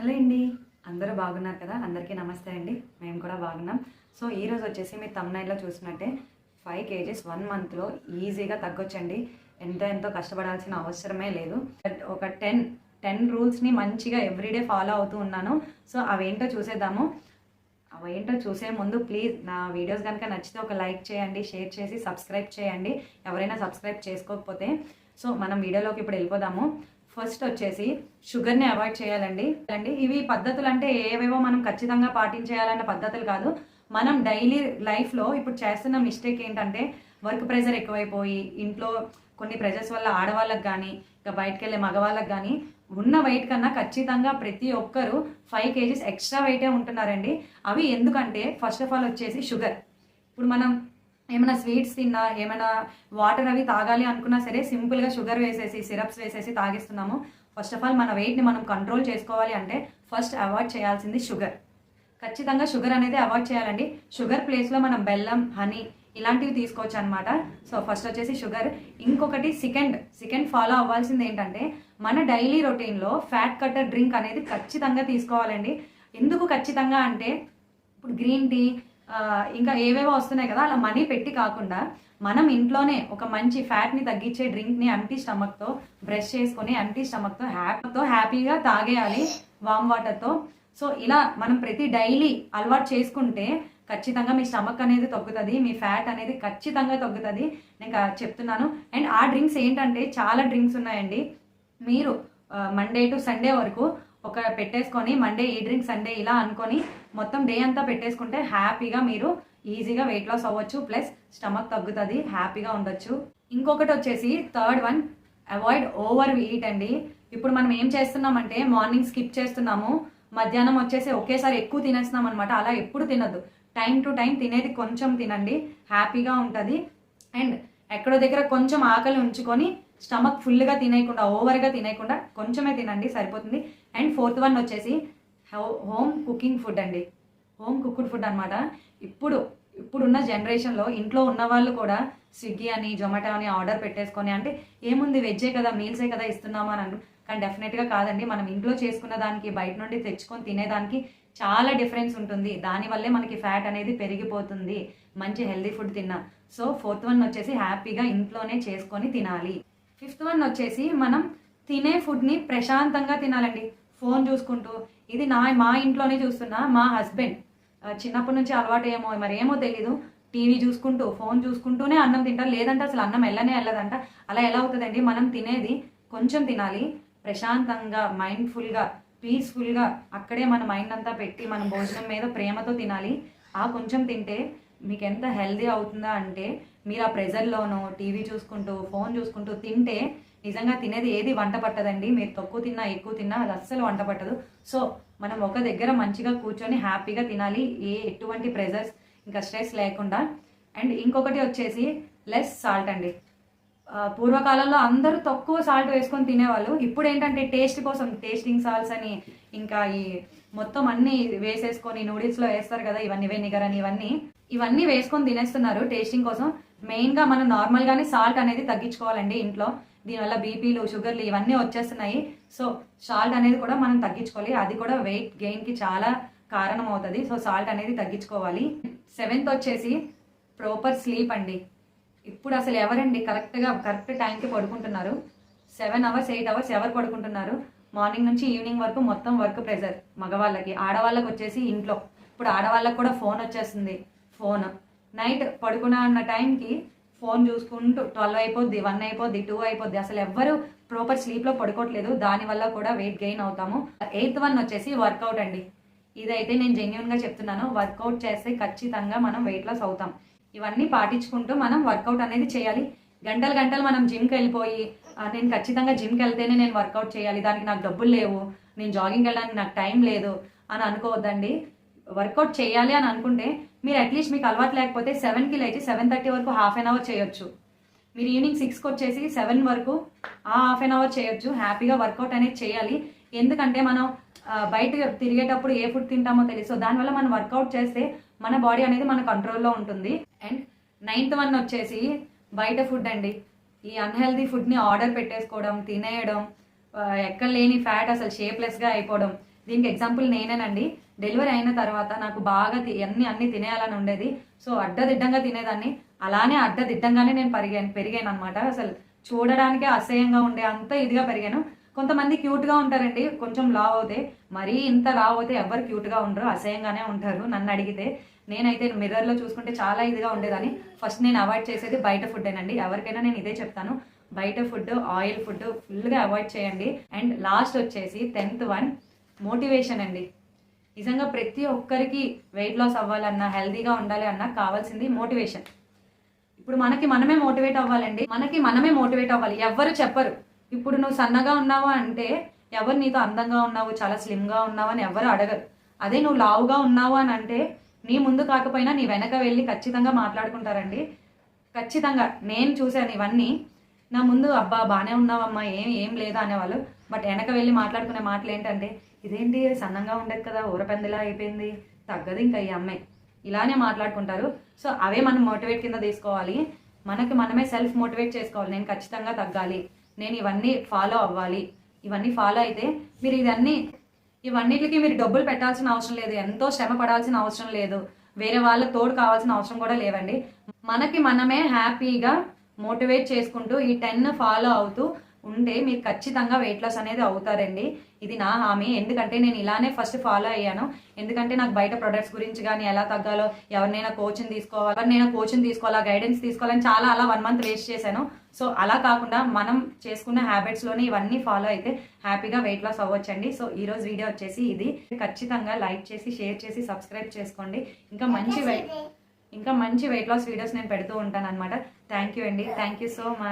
Hello అండి. అందరూ బాగున్నారు కదా? అందరికీ నమస్తే అండి. మేము కూడా బాగున్నాం. సో ఈ రోజు వచ్చేసి మీరు తమిళనాడులో చూసినట్టే ఫైవ్ కేజీస్ వన్ మంత్లో ఈజీగా తగ్గొచ్చండి. ఎంతో ఎంతో కష్టపడాల్సిన అవసరమే లేదు. ఒక టెన్ టెన్ రూల్స్ని మంచిగా ఎవ్రీడే ఫాలో అవుతూ ఉన్నాను. సో అవేంటో చూసేద్దాము. అవేంటో చూసే ముందు ప్లీజ్ నా వీడియోస్ కనుక నచ్చితే ఒక లైక్ చేయండి షేర్ చేసి సబ్స్క్రైబ్ చేయండి. ఎవరైనా సబ్స్క్రైబ్ చేసుకోకపోతే సో మనం వీడియోలోకి ఇప్పుడు వెళ్ళిపోదాము. ఫస్ట్ వచ్చేసి షుగర్ని అవాయిడ్ చేయాలండి. అండి ఇవి పద్ధతులు అంటే ఏవేవో మనం ఖచ్చితంగా పాటించేయాలన్న పద్ధతులు కాదు. మనం డైలీ లైఫ్లో ఇప్పుడు చేస్తున్న మిస్టేక్ ఏంటంటే వర్క్ ప్రెషర్ ఎక్కువైపోయి ఇంట్లో కొన్ని ప్రెజర్స్ వల్ల ఆడవాళ్ళకి కానీ ఇంకా బయటకు వెళ్ళే మగవాళ్ళకి కానీ ఉన్న వెయిట్ కన్నా ఖచ్చితంగా ప్రతి ఒక్కరు ఫైవ్ కేజీస్ ఎక్స్ట్రా వెయిటే ఉంటున్నారండి. అవి ఎందుకంటే ఫస్ట్ ఆఫ్ ఆల్ వచ్చేసి షుగర్. ఇప్పుడు మనం ఏమైనా స్వీట్స్ తిన్నా ఏమైనా వాటర్ అవి తాగాలి అనుకున్నా సరే సింపుల్గా షుగర్ వేసేసి సిరప్స్ వేసేసి తాగిస్తున్నాము. ఫస్ట్ ఆఫ్ ఆల్ మన వెయిట్ని మనం కంట్రోల్ చేసుకోవాలి అంటే ఫస్ట్ అవాయిడ్ చేయాల్సింది షుగర్ ఖచ్చితంగా షుగర్ అనేది అవాయిడ్ చేయాలండి. షుగర్ ప్లేస్లో మనం బెల్లం హనీ ఇలాంటివి తీసుకోవచ్చు అనమాట సో ఫస్ట్ వచ్చేసి షుగర్ ఇంకొకటి సెకండ్ సెకండ్ ఫాలో అవ్వాల్సింది ఏంటంటే మన డైలీ రొటీన్లో ఫ్యాట్ కట్టర్ డ్రింక్ అనేది ఖచ్చితంగా తీసుకోవాలండి. ఎందుకు ఖచ్చితంగా అంటే ఇప్పుడు గ్రీన్ టీ ఇంకా ఏవేవో వస్తున్నాయి కదా అలా మనీ పెట్టి కాకుండా మనం ఇంట్లోనే ఒక మంచి ఫ్యాట్ని తగ్గించే డ్రింక్ని ఎంటీ స్టమక్తో బ్రష్ చేసుకొని ఎంటీ స్టమక్తో హ్యాపీతో హ్యాపీగా తాగేయాలి వామ్ వాటర్తో సో ఇలా మనం ప్రతి డైలీ అలవాటు చేసుకుంటే ఖచ్చితంగా మీ స్టమక్ అనేది తగ్గుతుంది మీ ఫ్యాట్ అనేది ఖచ్చితంగా తగ్గుతుంది. నేను చెప్తున్నాను. అండ్ ఆ డ్రింక్స్ ఏంటంటే చాలా డ్రింక్స్ ఉన్నాయండి. మీరు మండే టు సండే వరకు ఒక పెట్టేసుకొని మండే ఈ డ్రింక్ సండే ఇలా అనుకొని మొత్తం డే అంతా పెట్టేసుకుంటే హ్యాపీగా మీరు ఈజీగా వెయిట్ లాస్ అవ్వచ్చు ప్లస్ స్టమక్ తగ్గుతుంది హ్యాపీగా ఉండొచ్చు. ఇంకొకటి వచ్చేసి third one avoid over eat అండి. ఇప్పుడు మనం ఏం చేస్తున్నామంటే మార్నింగ్ స్కిప్ చేస్తున్నాము. మధ్యాహ్నం వచ్చేసి ఒకేసారి ఎక్కువ తినేస్తున్నాం అనమాట అలా ఎప్పుడు తినద్దు. టైం టు టైం తినేది కొంచెం తినండి. హ్యాపీగా ఉంటుంది. అండ్ ఎక్కడో దగ్గర కొంచెం ఆకలి ఉంచుకొని స్టమక్ ఫుల్గా తినేయకుండా ఓవర్గా తినేయకుండా కొంచెమే తినండి సరిపోతుంది. అండ్ ఫోర్త్ వన్ వచ్చేసి హోమ్ కుకింగ్ ఫుడ్ అండి. హోమ్ కుక్డ్ ఫుడ్ అనమాట ఇప్పుడు ఇప్పుడున్న జనరేషన్లో ఇంట్లో ఉన్న వాళ్ళు కూడా స్విగ్గీ అని జొమాటో అని ఆర్డర్ పెట్టేసుకొని అంటే ఏముంది వెజ్జే కదా మీల్సే కదా ఇస్తున్నామా అని కానీ డెఫినెట్గా కాదండి మనం ఇంట్లో చేసుకున్న దానికి బయట నుండి తెచ్చుకొని తినేదానికి చాలా డిఫరెన్స్ ఉంటుంది. దానివల్లే మనకి ఫ్యాట్ అనేది పెరిగిపోతుంది. మంచి హెల్దీ ఫుడ్ తిన్నా. సో ఫోర్త్ వన్ వచ్చేసి హ్యాపీగా ఇంట్లోనే చేసుకొని తినాలి. ఫిఫ్త్ వన్ వచ్చేసి మనం తినే ఫుడ్ని ప్రశాంతంగా తినాలండి. ఫోన్ చూసుకుంటూ ఇది నా మా ఇంట్లోనే చూస్తున్నా మా హస్బెండ్. చిన్నప్పటి నుంచి అలవాటు ఏమో మరి ఏమో తెలీదు. టీవీ చూసుకుంటూ ఫోన్ చూసుకుంటూనే అన్నం తింటారు లేదంటే అసలు అన్నం వెళ్ళనే వెళ్ళదంట. అలా ఎలా అవుతుందండి? మనం తినేది కొంచెం తినాలి. ప్రశాంతంగా మైండ్ఫుల్గా పీస్ఫుల్గా అక్కడే మన మైండ్ అంతా పెట్టి మన భోజనం మీద ప్రేమతో తినాలి. ఆ కొంచెం తింటే మీకు ఎంత హెల్దీ అవుతుందా అంటే మీరు ఆ ప్రెజర్లోనూ టీవీ చూసుకుంటూ ఫోన్ చూసుకుంటూ తింటే నిజంగా తినేది ఏది వంట పట్టదండి. మీరు తక్కువ తిన్నా ఎక్కువ తిన్నా అది అస్సలు వంట పట్టదు. సో మనం ఒక దగ్గర మంచిగా కూర్చొని హ్యాపీగా తినాలి. ఏ ఎటువంటి ప్రెజర్స్ ఇంకా స్ట్రెస్ లేకుండా. అండ్ ఇంకొకటి వచ్చేసి లెస్ సాల్ట్ అండి. పూర్వకాలంలో అందరూ తక్కువ సాల్ట్ వేసుకొని తినేవాళ్ళు. ఇప్పుడు ఏంటంటే టేస్ట్ కోసం టేస్టింగ్ సాల్ట్స్ అని ఇంకా ఈ మొత్తం అన్ని వేసేసుకొని నూడిల్స్లో వేస్తారు కదా ఇవన్నీ వెనిగర్ అని ఇవన్నీ. ఇవన్నీ వేసుకొని తినేస్తున్నారు టేస్టింగ్ కోసం. మెయిన్గా మనం నార్మల్గానే సాల్ట్ అనేది తగ్గించుకోవాలండి ఇంట్లో. దీనివల్ల బీపీలు షుగర్లు ఇవన్నీ వచ్చేస్తున్నాయి. సో సాల్ట్ అనేది కూడా మనం తగ్గించుకోవాలి. అది కూడా వెయిట్ గెయిన్కి చాలా కారణం అవుతుంది. సో సాల్ట్ అనేది తగ్గించుకోవాలి. సెవెంత్ వచ్చేసి ప్రాపర్ స్లీప్ అండి. ఇప్పుడు అసలు ఎవరండి కరెక్ట్గా కరెక్ట్ టైంకి పడుకుంటున్నారు? సెవెన్ అవర్స్ ఎయిట్ అవర్స్ ఎవరు పడుకుంటున్నారు? మార్నింగ్ నుంచి ఈవినింగ్ వరకు మొత్తం వర్క్ ప్రెజర్ మగవాళ్ళకి. ఆడవాళ్ళకి వచ్చేసి ఇంట్లో. ఇప్పుడు ఆడవాళ్ళకి కూడా ఫోన్ వచ్చేస్తుంది. ఫోన్ నైట్ పడుకున్న అన్న టైంకి ఫోన్ చూసుకుంటూ ట్వెల్వ్ అయిపోద్ది వన్ అయిపోద్ది టూ అయిపోద్ది. అసలు ఎవ్వరు ప్రాపర్ స్లీప్లో పడుకోవట్లేదు దానివల్ల కూడా వెయిట్ గెయిన్ అవుతాము. ఎయిత్ వన్ వచ్చేసి వర్కౌట్ అండి. ఇదైతే నేను జెన్యున్గా చెప్తున్నాను. వర్కౌట్ చేస్తే ఖచ్చితంగా మనం వెయిట్ లాస్ అవుతాం. ఇవన్నీ పాటించుకుంటూ మనం వర్కౌట్ అనేది చేయాలి. గంటలు గంటలు మనం జిమ్కి వెళ్ళిపోయి నేను ఖచ్చితంగా జిమ్కి వెళ్తేనే నేను వర్కౌట్ చేయాలి. దానికి నాకు డబ్బులు లేవు. నేను జాగింగ్ వెళ్ళడానికి నాకు టైం లేదు అని అనుకోవద్దండి. వర్కౌట్ చేయాలి అని అనుకుంటే మీరు అట్లీస్ట్ మీకు అలవాటు లేకపోతే సెవెన్కి లేచి సెవెన్ థర్టీ వరకు హాఫ్ అన్ అవర్ చేయొచ్చు. మీరు ఈవినింగ్ సిక్స్కి వచ్చేసి సెవెన్ వరకు ఆ హాఫ్ అన్ అవర్ చేయొచ్చు. హ్యాపీగా వర్కౌట్ అనేది చేయాలి. ఎందుకంటే మనం బయట తిరిగేటప్పుడు ఏ ఫుడ్ తింటామో తెలుసు దానివల్ల మనం వర్కౌట్ చేస్తే మన బాడీ అనేది మన కంట్రోల్లో ఉంటుంది. అండ్ నైన్త్ వన్ వచ్చేసి బయట ఫుడ్ అండి. ఈ అన్హెల్దీ ఫుడ్ని ఆర్డర్ పెట్టేసుకోవడం తినేయడం ఎక్కడ లేని ఫ్యాట్ అసలు షేప్లెస్గా అయిపోవడం. దీనికి ఎగ్జాంపుల్ నేనేనండి. డెలివరీ అయిన తర్వాత నాకు బాగా తి- అన్ని అన్ని తినేయాలని ఉండేది. సో అడ్డదిడ్డంగా తినేదాన్ని. అలానే అడ్డదిడ్డంగానే నేను పెరిగాను పెరిగాను అనమాట అసలు చూడడానికే అసహ్యంగా ఉండే అంత ఇదిగా పెరిగాను. కొంతమంది క్యూట్గా ఉంటారండి. కొంచెం లావ్ అవుతే మరీ ఇంత లావ్ అవుతే ఎవరు క్యూట్గా ఉండరు. అసహ్యంగానే ఉంటారు నన్ను అడిగితే. నేనైతే మిర్రర్లో చూసుకుంటే చాలా ఇదిగా ఉండేదని ఫస్ట్ నేను అవాయిడ్ చేసేది బయట ఫుడ్ అండి ఎవరికైనా నేను ఇదే చెప్తాను. బయట ఫుడ్ ఆయిల్ ఫుడ్ ఫుల్గా అవాయిడ్ చేయండి. అండ్ లాస్ట్ వచ్చేసి టెన్త్ వన్ మోటివేషన్ అండి. నిజంగా ప్రతి ఒక్కరికి వెయిట్ లాస్ అవ్వాలన్నా హెల్దీగా ఉండాలి అన్నా కావాల్సింది మోటివేషన్. ఇప్పుడు మనకి మనమే మోటివేట్ అవ్వాలండి. మనకి మనమే మోటివేట్ అవ్వాలి. ఎవ్వరు చెప్పరు. ఇప్పుడు నువ్వు సన్నగా ఉన్నావా అంటే ఎవరు నీతో అందంగా ఉన్నావు చాలా స్లిమ్గా ఉన్నావు అని ఎవరు అడగరు. అదే నువ్వు లావుగా ఉన్నావు అని అంటే నీ ముందు కాకపోయినా నీ వెనక వెళ్ళి ఖచ్చితంగా మాట్లాడుకుంటారండి. ఖచ్చితంగా. నేను చూశాను ఇవన్నీ. నా ముందు అబ్బా బాగానే ఉన్నావమ్మా ఏం ఏం లేదా అనేవాళ్ళు. బట్ వెనక వెళ్ళి మాట్లాడుకునే మాటలు ఏంటంటే ఇదేంటి? సన్నంగా ఉండేది కదా ఊరపెందలా అయిపోయింది? తగ్గదు ఇంకా ఈ అమ్మాయి ఇలానే మాట్లాడుకుంటారు. సో అవే మనం మోటివేట్ కింద తీసుకోవాలి. మనకి మనమే సెల్ఫ్ మోటివేట్ చేసుకోవాలి. నేను ఖచ్చితంగా తగ్గాలి. నేను ఇవన్నీ ఫాలో అవ్వాలి. ఇవన్నీ ఫాలో అయితే మీరు ఇవన్నీ ఇవన్నిటికి మీరు డబ్బులు పెట్టాల్సిన అవసరం లేదు. ఎంతో శ్రమ పడాల్సిన అవసరం లేదు. వేరే వాళ్ళ తోడు కావాల్సిన అవసరం కూడా లేవండి. మనకి మనమే హ్యాపీగా మోటివేట్ చేసుకుంటూ ఈ టెన్ ఫాలో అవుతూ ఉంటే మీరు ఖచ్చితంగా వెయిట్ లాస్ అనేది అవుతారండి. ఇది నా హామీ. ఎందుకంటే నేను ఇలానే ఫస్ట్ ఫాలో అయ్యాను. ఎందుకంటే నాకు బయట ప్రొడక్ట్స్ గురించి కానీ ఎలా తగ్గాలో ఎవరినైనా కోచింగ్ తీసుకోవాలి ఎవరినైనా కోచింగ్ తీసుకోవాలా గైడెన్స్ తీసుకోవాలని చాలా అలా వన్ మంత్ వేస్ట్ చేశాను. సో అలా కాకుండా మనం చేసుకున్న హ్యాబిట్స్లోనే ఇవన్నీ ఫాలో అయితే హ్యాపీగా వెయిట్ లాస్ అవ్వచ్చండి. సో ఈ రోజు వీడియో వచ్చేసి ఇది. ఖచ్చితంగా లైక్ చేసి షేర్ చేసి సబ్స్క్రైబ్ చేసుకోండి. ఇంకా మంచి వెయిట్ ఇంకా మంచి వెయిట్ లాస్ వీడియోస్ నేను పెడుతూ ఉంటాను అనమాట థ్యాంక్ యూ అండి. Thank you so much